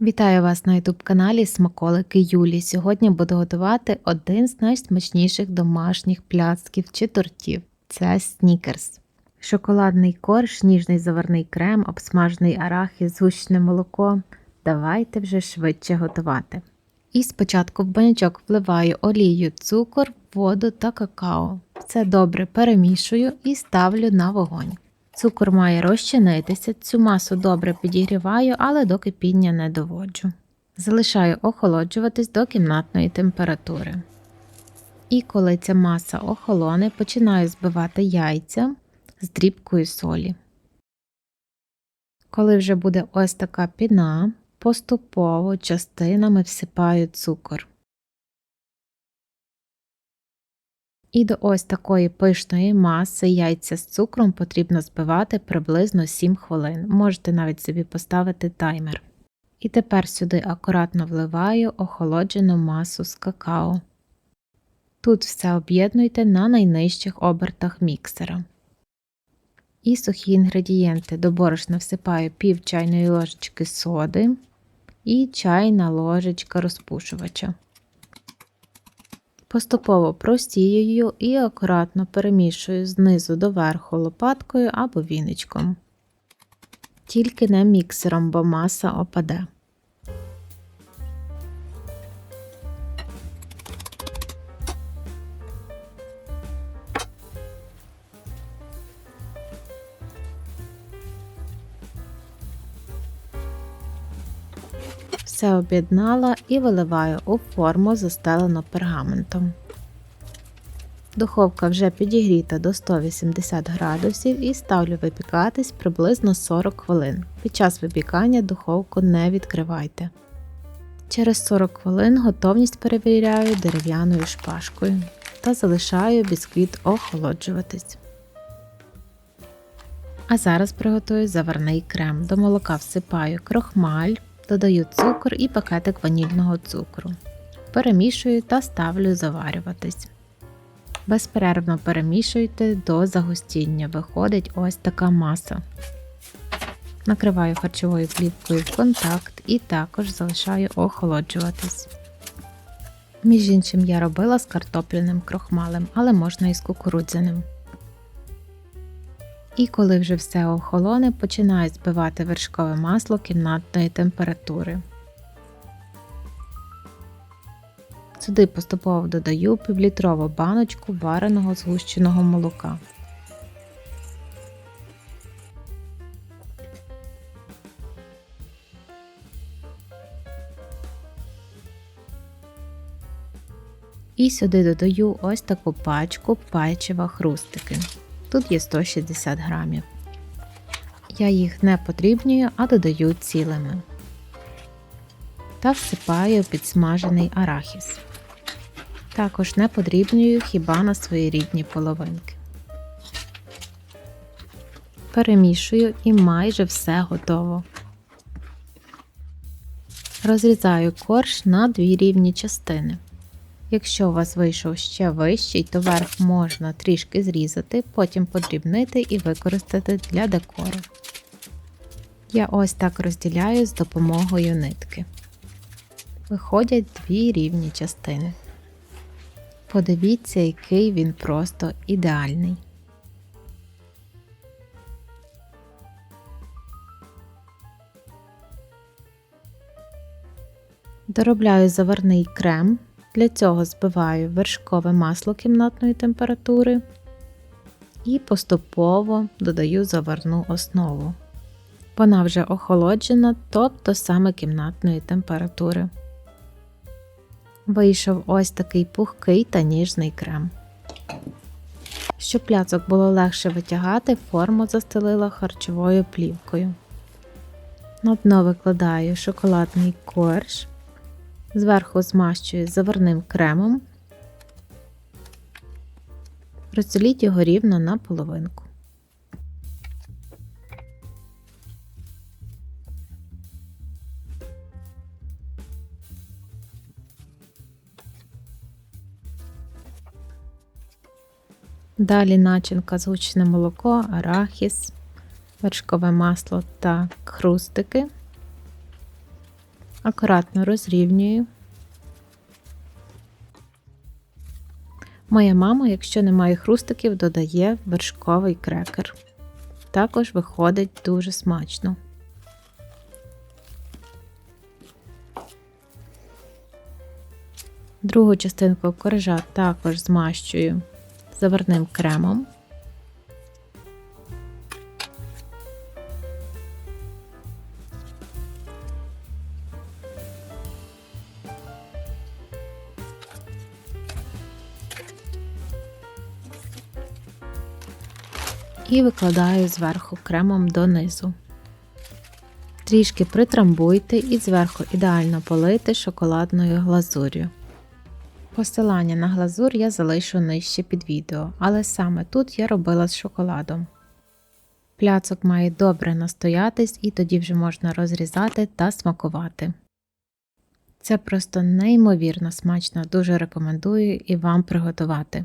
Вітаю вас на youtube каналі Смаколики Юлі. Сьогодні буду готувати один з найсмачніших домашніх пляцків чи тортів це снікерс. Шоколадний корж, ніжний заварний крем, обсмажений арахіс, згущене молоко. Давайте вже швидше готувати. І спочатку в банячок вливаю олію, цукор, воду та какао. Все добре перемішую і ставлю на вогонь. Цукор має розчинитися, цю масу добре підігріваю, але до кипіння не доводжу. Залишаю охолоджуватись до кімнатної температури. І коли ця маса охолоне, починаю збивати яйця з дрібкою солі. Коли вже буде ось така піна, поступово частинами всипаю цукор. І до ось такої пишної маси яйця з цукром потрібно збивати приблизно 7 хвилин. Можете навіть собі поставити таймер. І тепер сюди акуратно вливаю охолоджену масу з какао. Тут все об'єднуйте на найнижчих обертах міксера. І сухі інгредієнти до борошна всипаю пів чайної ложечки соди і чайна ложечка розпушувача. Поступово просіюю і акуратно перемішую знизу до верху лопаткою або віничком. Тільки не міксером, бо маса опаде. Все об'єднала і виливаю у форму, застелену пергаментом. Духовка вже підігріта до 180 градусів і ставлю випікатись приблизно 40 хвилин. Під час випікання духовку не відкривайте. Через 40 хвилин готовність перевіряю дерев'яною шпажкою та залишаю бісквіт охолоджуватись. А зараз приготую заварний крем. До молока всипаю крохмаль, додаю цукор і пакетик ванільного цукру. Перемішую та ставлю заварюватись. Безперервно перемішуйте до загустіння. Виходить ось така маса. Накриваю харчовою плівкою в контакт і також залишаю охолоджуватись. Між іншим я робила з картопляним крохмалем, але можна і з кукурудзяним. І коли вже все охолоне, починаю збивати вершкове масло кімнатної температури. Сюди поступово додаю півлітрову баночку вареного згущеного молока. І сюди додаю ось таку пачку печива хрустики. Тут є 160 грамів. Я їх не подрібнюю, а додаю цілими. Та всипаю підсмажений арахіс. Також не подрібнюю хіба на свої рідні половинки. Перемішую і майже все готово. Розрізаю корж на дві рівні частини. Якщо у вас вийшов ще вищий, то верх можна трішки зрізати, потім подрібнити і використати для декору. Я ось так розділяю з допомогою нитки. Виходять дві рівні частини. Подивіться, який він просто ідеальний. Доробляю заварний крем. Для цього збиваю вершкове масло кімнатної температури і поступово додаю заварну основу. Вона вже охолоджена, тобто саме кімнатної температури. Вийшов ось такий пухкий та ніжний крем. Щоб пляцок було легше витягати, форму застелила харчовою плівкою. На дно викладаю шоколадний корж. Зверху змащую заварним кремом, розділіть його рівно на половинку. Далі начинка згущене молоко, арахіс, вершкове масло та хрустики. Акуратно розрівнюю. Моя мама, якщо немає хрустиків, додає вершковий крекер. Також виходить дуже смачно. Другу частинку коржа також змащую заварним кремом. І викладаю зверху кремом донизу. Трішки притрамбуйте і зверху ідеально полити шоколадною глазур'ю. Посилання на глазур я залишу нижче під відео, але саме тут я робила з шоколадом. Пляцок має добре настоятись і тоді вже можна розрізати та смакувати. Це просто неймовірно смачно, дуже рекомендую і вам приготувати.